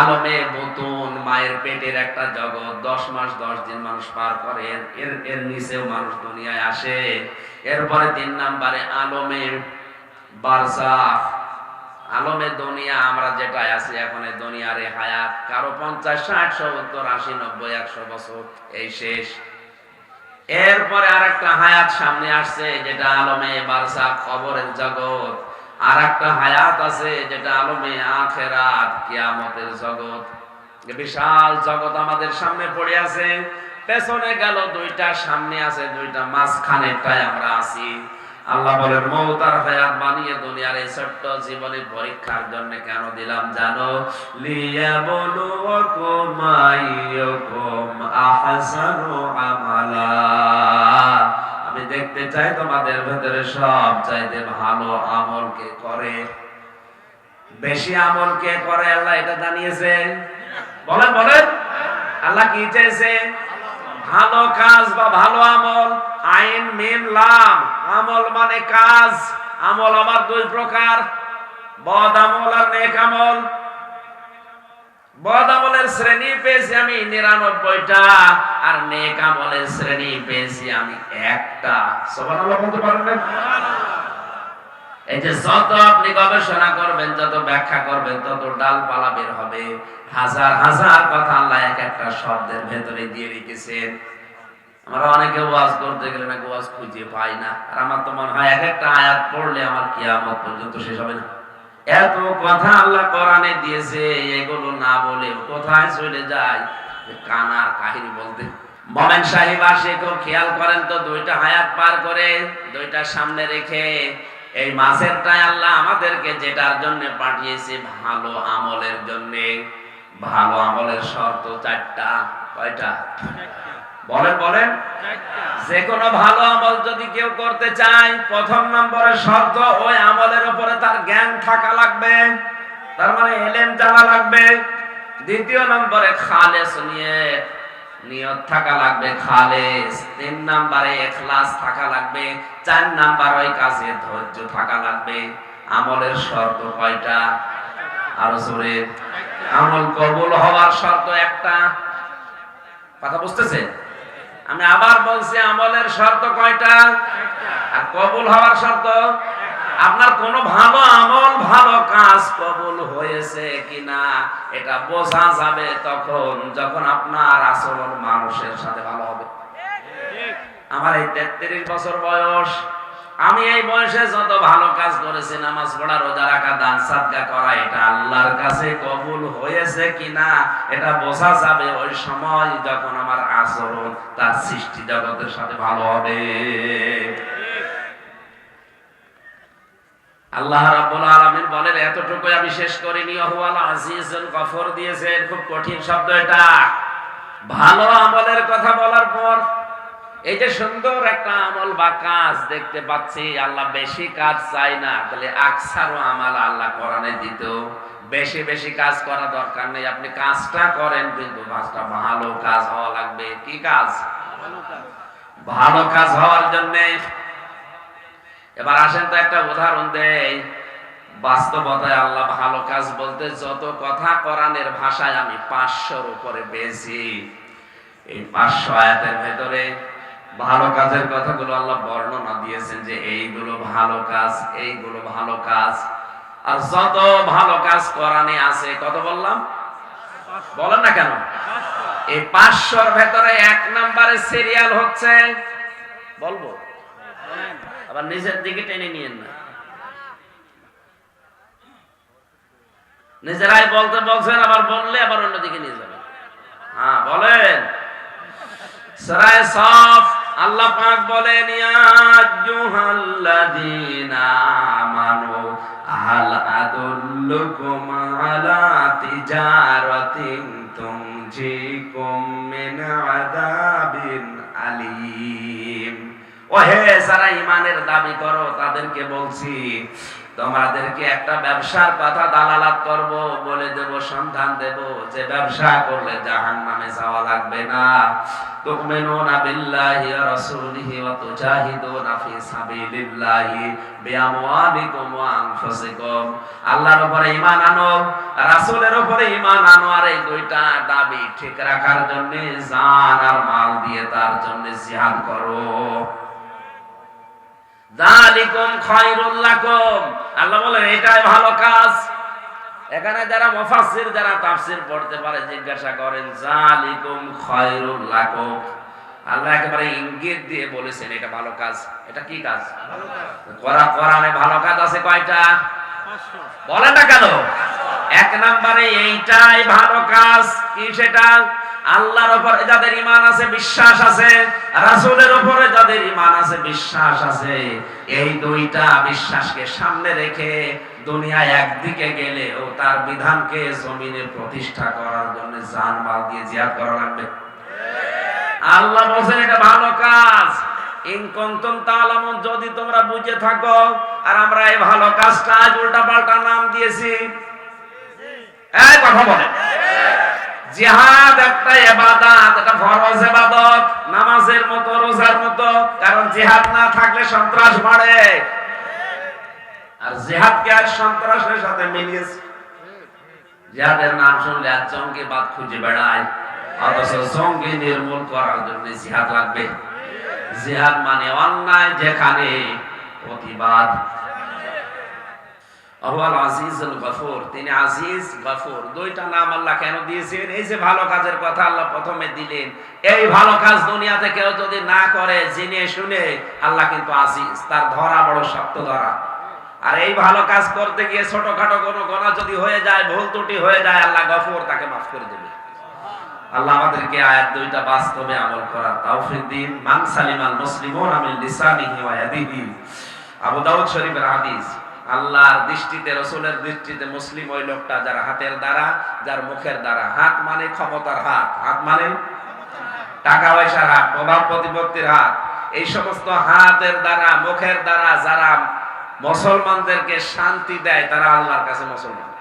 আলমে বতুন মায়ের পেটের একটা জগৎ, দশ মাস দশ দিন মানুষ পার করে, এর- এর নিচেও মানুষ দুনিয়ায় আসে। এরপরে তিন নাম্বারে আলমে বারজাখ। আলমে দুনিয়া, আমরা যেটাই আছি এখন এই দুনিয়ার এই হায়াত। কারও পঞ্চাশ, ষাট, সত্তর, আশি, নব্বই, একশো বছর, এই শেষ। এরপরে আর একটা হায়াত সামনে আসছে, যেটা আলমে বারসা খবরের জগৎ। আর একটা হায়াত আছে যেটা আলমে আখেরাত, কিয়ামতের জগৎ। বিশাল জগৎ আমাদের সামনে পড়ে আছে, পেছনে গেল দুইটা, সামনে আছে দুইটা মাঝখানেরটায় আমরা আছি। আল্লাহ বলেন মৌতার হায়াত বানিয়ে দুনিয়ার এই ছোট্ট জীবনে পরীক্ষার জন্য কেন দিলাম জানো? লিয়াবলুয়াকুম আইয়ুকুম আহসানু আমালা। আমি দেখতে চাই তোমাদের ভেতরে সব চাইতে ভালো আমল কে করে। বেশি আমল কে করে আল্লাহ এটা জানিয়েছে? বলেন বলেন। আল্লাহ কি চাইছে? ভালো কাজ বা ভালো আমল। আইন মিম লাম আমল মানে কাজ। আমল আমার দুই প্রকার। বদ আমল আর নেক আমল। বদ আমলের শ্রেণি পেয়েছি আমি নিরানব্বইটা, আর শ্রেণি পেয়েছি আমি একটা। এই যে যত আপনি গবেষণা করবেন, যত ব্যাখ্যা করবেন, তত ডালপালা বের হবে। হাজার হাজার কথা আল্লাহ এক একটা শব্দের ভেতরে দিয়ে রেখেছেন। আমরা অনেকে ওয়াজ করতে গেলে নাকি ওয়াজ খুঁজে পাই না। আর আমার তো মনে হয় এক একটা আয়াত পড়লে আমার কিয়ামত পর্যন্ত শেষ হবে না। এত কথা আল্লাহ কোরআনে দিয়েছে, এগুলো না বলে কোথায় চলে যায়? কানার কাহিনী বলতে। মোমেন সাহেব আসে কেউ খেয়াল করেন তো, দুইটা হায়াত পার করে দুইটা সামনে রেখে, এই মাসেরটাই আল্লাহ আমাদেরকে যেটার জন্য পাঠিয়েছে, ভালো আমলের জন্য। ভালো আমলের শর্ত চারটা, কয়টা? বলেন বলেন। যে কোনো ভালো আমল যদি কেউ করতে চায়, প্রথম নম্বরের শর্ত, ওই আমলের উপরে তার জ্ঞান থাকা লাগবে। তার মানে এলেম জানা লাগবে। দ্বিতীয় নম্বরে খালেস নিয়ে, নিয়ত থাকা লাগবে, খালেস। তিন নম্বরে এখলাস থাকা লাগবে। চার নাম্বার ওই কাজে ধৈর্য থাকা লাগবে। আমলের শর্ত কয়টা? আরও জোরে। আমল কবুল হওয়ার শর্ত একটা। কথা বুঝতেছে আমি আবার বলছি, আমলের শর্ত কয়টা? আর কবুল হওয়ার শর্ত? আপনার কোন ভালো আমল, ভালো কাজ কবুল হয়েছে কিনা, এটা বোঝা যাবে তখন, যখন আপনার আচরণ মানুষের সাথে ভালো হবে। আমার এই তেত্রিশ বছর বয়স আমি এই বয়সে যত ভালো কাজ করেছি, নামাজ পড়া, রোজা রাখা, দান সাদকা করা, এটা আল্লাহর কাছে কবুল হয়েছে কিনা, এটা বোঝা যাবে ওই সময় যখন আমার আচরণ, তার সৃষ্টি জগতের সাথে ভালো হবে। আল্লাহ রাব্বুল আলামিন বলেন এতটুকু আমি শেষ করিনি ওহুয়াল আজিজুল গফর দিয়েছেন। খুব কঠিন শব্দ এটা। ভালো আমলের কথা বলার পর এই যে সুন্দর একটা আমল বা কাজ দেখতে পাচ্ছি, আল্লাহ বেশি কাজ চাই না। তাহলে আকসারও আমাল আল্লাহ কোরআনে দিত। বেশি বেশি কাজ করা দরকার নেই। আপনি কাজটা করেন, কিন্তু কাজটা ভালো কাজ হওয়া লাগবে। কি কাজ? ভালো কাজ হওয়ার জন্য। এবার আসেন তো একটা উদাহরণ দেই। বাস্তবতায় আল্লাহ ভালো কাজ বলতে যত কথা কোরআনের ভাষায় আমি পাঁচশোর উপরে পেয়েছি এই পাঁচশো আয়াতের ভেতরে ভালো কাজের কথাগুলো আল্লাহ বর্ণনা দিয়েছেন যে এইগুলো ভালো কাজ, এইগুলো ভালো কাজ। আর যত ভালো কাজ কোরআনে আছে, কত বললাম? বলেন না কেন? এই পাঁচশোর ভেতরে এক নম্বরে সিরিয়াল হচ্ছে, বলব? আবার নিজের দিকে টেনে নিয়েন না। নিজেরাই বলতে বলছেন, আবার বললে আবার অন্যদিকে নিয়ে যাবেন। হ্যাঁ বলেন। সরায় সফ আল্লাহ পাক বলেন, ইয়া আইয়ুহাল্লাযীনা আমানু, হাল আদুল্লুকুম আলা তিজারাতিন মিন ইমানের দাবি করো, তাদেরকে বলছি তোমাদেরকে একটা ব্যবসার কথা দালালাত করব, বলে দেব, সন্ধান দেব। যে ব্যবসা করলে জাহান নামে যাওয়া লাগবে না। আর এই দুইটা দাবি ঠিক রাখার জন্য জান আর মাল দিয়ে তার জন্য জিহাদ করো। যালিকুম খায়রুল লাকুম। আল্লাহ বলেন এটাই ভালো কাজ। এখানে যারা মুফাসসির যারা তাফসীর পড়তে পারে জিজ্ঞাসা করেন যালিকুম খায়রুল লাকুম। আল্লাহ একেবারে ইঙ্গিত দিয়ে বলেছেন এটা ভালো কাজ। এটা কি কাজ? কোরআনে ভালো কাজ আছে কয়টা? বলেন না কেন? এক নম্বরে এইটাই ভালো কাজ। কি সেটা? আল্লাহর উপরে যাদের ইমান আছে, বিশ্বাস আছে, রাসূলের উপরে যাদের ইমান আছে, বিশ্বাস আছে, এই দুইটা বিশ্বাসকে সামনে রেখে দুনিয়ায় একদিকে গেলে ও তার বিধানকে জমিনে প্রতিষ্ঠা করার জন্য জান মাল দিয়ে জিয়াদ করা লাগবে। আল্লাহ বলছেন, এটা ভালো কাজ। ইনকন্তম তালামুন, যদি তোমরা বুঝে থাকো, আর আমরা এই ভালো কাজটা আজ উল্টা পাল্টা নাম দিয়েছি। এই কথা বলে জিহাদ একটা ইবাদত, এটা ফরজ ইবাদত। নামাজের মতো, রোজার মতো। কারণ জিহাদ না থাকলে সন্ত্রাস বাড়ে। আর জিহাদকে আর সন্ত্রাসের সাথে মিলিয়েছে। জিহাদের নাম শুনলে আর জঙ্গিবাদ খুঁজে বেড়ায়। অথচ জঙ্গি নির্মূল করার জন্য জিহাদ লাগবে। জিহাদ মানে অন্যায় যেখানে প্রতিবাদ। আল্লাহ ছোটখাটো কোনো গোনা যদি হয়ে যায়, ভুল ত্রুটি হয়ে যায়, আল্লাহ গফুর তাকে মাফ করে দেবে। আল্লাহ আমাদেরকে আয়াত দুইটা বাস্তবে আমল করার তৌফিক দিন। মান সালিমাল আবু দাউদ শরীফের হাদিস। আল্লাহর দৃষ্টিতে, রসুলের দৃষ্টিতে মুসলিম ওই লোকটা যার হাতের দ্বারা, যার মুখের দ্বারা। হাত মানে ক্ষমতার হাত। হাত মানে? টাকা পয়সার হাত, প্রভাব প্রতিপত্তির হাত। এই সমস্ত হাতের দ্বারা, মুখের দ্বারা যারা মুসলমানদেরকে শান্তি দেয়, তারা আল্লাহর কাছে মুসলমান।